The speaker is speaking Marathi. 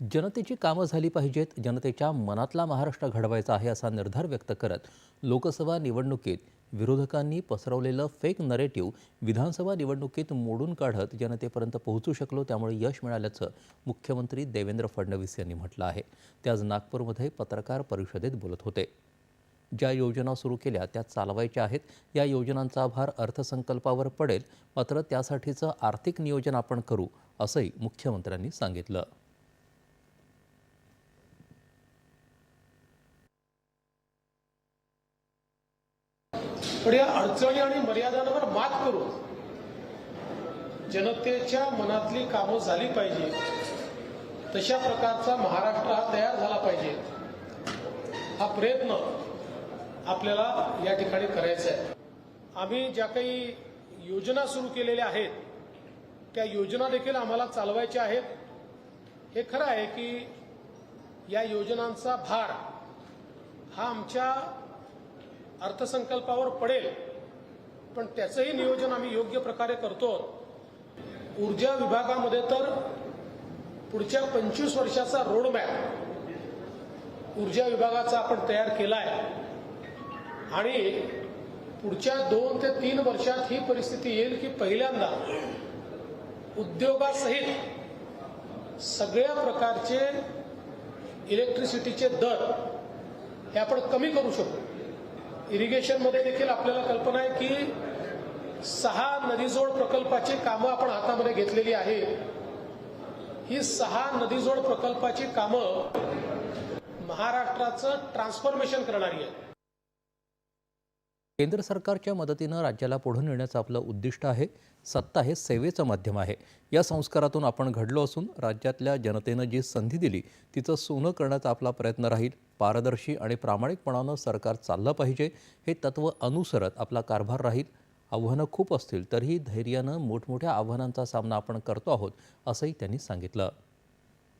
जनतेची कामं झाली पाहिजेत जनतेच्या मनातला महाराष्ट्र घडवायचा आहे असा निर्धार व्यक्त करत लोकसभा निवडणुकीत विरोधकांनी पसरवलेलं फेक नरेटिव्ह विधानसभा निवडणुकीत मोडून काढत जनतेपर्यंत पोहोचू शकलो त्यामुळे यश मिळाल्याचं मुख्यमंत्री देवेंद्र फडणवीस यांनी म्हटलं आहे. ते आज नागपूरमध्ये पत्रकार परिषदेत बोलत होते. ज्या योजना सुरू केल्या त्या चालवायच्या आहेत. या योजनांचा भार अर्थसंकल्पावर पडेल मात्र त्यासाठीचं आर्थिक नियोजन आपण करू असंही मुख्यमंत्र्यांनी सांगितलं. पण या अडचणी आणि मर्यादांवर मात करून जनतेच्या मनातली कामं झाली पाहिजे. तशा प्रकारचा महाराष्ट्र हा तयार झाला पाहिजे. हा प्रयत्न आपल्याला या ठिकाणी करायचा आहे. आम्ही ज्या काही योजना सुरू केलेल्या आहेत त्या योजना देखील आम्हाला चालवायच्या आहेत. हे खरं आहे की या योजनांचा भार हा आमच्या अर्थसंकल्पावर पडेल पण त्याचंही नियोजन आम्ही योग्य प्रकारे करतो. ऊर्जा विभागामध्ये तर पुढच्या पंचवीस वर्षाचा रोडमॅप ऊर्जा विभागाचा आपण तयार केला आहे आणि पुढच्या दोन ते तीन वर्षात ही परिस्थिती येईल की पहिल्यांदा उद्योगासहित सगळ्या प्रकारचे इलेक्ट्रिसिटीचे दर हे आपण कमी करू शकतो इरिगेशनमध्ये देखील आपल्याला कल्पना आहे की सहा नदीजोड प्रकल्पाची कामं आपण हातामध्ये घेतलेली आहे ही सहा नदीजोड प्रकल्पाची कामं महाराष्ट्राचं ट्रान्सफॉर्मेशन करणारी आहे केंद्र सरकारच्या मदतीनं राज्याला पुढे नेण्याचं आपलं उद्दिष्ट आहे. सत्ता हे सेवेचं माध्यम आहे. या संस्कारातून आपण घडलो असून राज्यातल्या जनतेनं जी संधी दिली तिचं सोनं करण्याचा आपला प्रयत्न राहील. पारदर्शी आणि प्रामाणिकपणानं सरकार चाललं पाहिजे हे तत्त्व अनुसरत आपला कारभार राहील. आव्हानं खूप असतील तरीही धैर्यानं मोठमोठ्या आव्हानांचा सामना आपण करतो आहोत असंही त्यांनी सांगितलं.